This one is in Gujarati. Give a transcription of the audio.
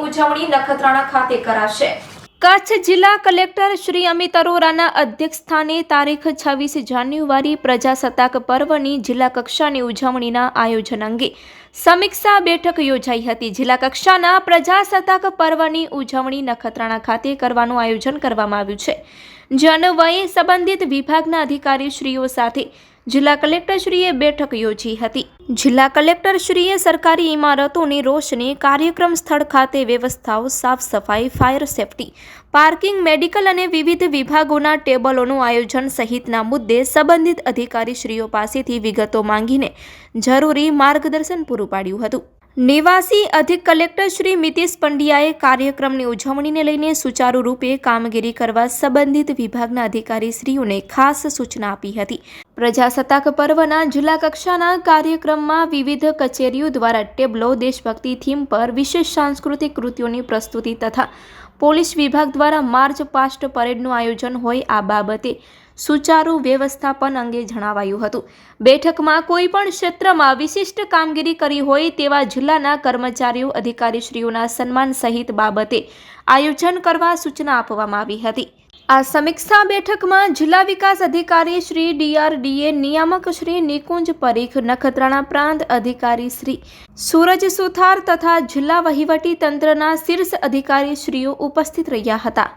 ઉજવણી નખત્રાણા ખાતે કરાશે. કચ્છ જિલ્લા કલેક્ટર શ્રી અમિત અરોરાના અધ્યક્ષસ્થાને તારીખ છવ્વીસ જાન્યુઆરી પ્રજાસત્તાક પર્વની જિલ્લા કક્ષાની ઉજવણીના આયોજન અંગે સમીક્ષા બેઠક યોજાઈ હતી. જિલ્લા કક્ષાના પ્રજાસત્તાક પર્વની ઉજવણી નખત્રાણા ખાતે કરવાનું આયોજન કરવામાં આવ્યું છે. જે અન્વયે સંબંધિત વિભાગના અધિકારીશ્રીઓ સાથે જિલ્લા કલેક્ટરશ્રીએ બેઠક યોજી હતી. જિલ્લા કલેક્ટરશ્રીએ સરકારી ઇમારતોની રોશની કાર્યક્રમ સ્થળ ખાતે વ્યવસ્થાઓ, સાફ સફાઈ, ફાયર સેફટી, પાર્કિંગ, મેડિકલ અને વિવિધ વિભાગોના ટેબલોનું આયોજન સહિતના મુદ્દે સંબંધિત અધિકારીશ્રીઓ પાસેથી વિગતો માંગીને જરૂરી માર્ગદર્શન પૂરું પાડ્યું હતું. નિવાસી અધિક કલેક્ટર શ્રી મિતેશ પંડ્યાએ કાર્યક્રમની ઉજવણીને લઈને સુચારુ રૂપે કામગીરી કરવા સંબંધિત વિભાગના અધિકારીશ્રીઓને ખાસ સૂચના આપી હતી. પ્રજાસત્તાક પર્વના જિલ્લા કક્ષાના કાર્યક્રમમાં વિવિધ કચેરીઓ દ્વારા ટેબલો, દેશભક્તિ થીમ પર વિશેષ સાંસ્કૃતિક કૃતિઓની પ્રસ્તુતિ તથા પોલીસ વિભાગ દ્વારા માર્ચ પાસ્ટ પરેડનું આયોજન હોય આ બાબતે સુચારુ વ્યવસ્થાપન અંગે જણાવાયું હતું. બેઠકમાં કોઈ પણ ક્ષેત્રમાં વિશિષ્ટ કામગીરી કરી હોય તેવા જિલ્લાના કર્મચારીઓ, અધિકારીશ્રીઓના સન્માન સહિત બાબતે આયોજન કરવા સૂચના આપવામાં આવી હતી. આ સમીક્ષા બેઠકમાં જિલ્લા વિકાસ અધિકારી શ્રી ડીઆરડીએ નિયામક શ્રી નિકુંજ પરીખ, નખત્રાણા પ્રાંત અધિકારી શ્રી સૂરજ સુથાર તથા જિલ્લા વહીવટી તંત્રના શીર્ષ અધિકારીશ્રીઓ ઉપસ્થિત રહ્યા હતા.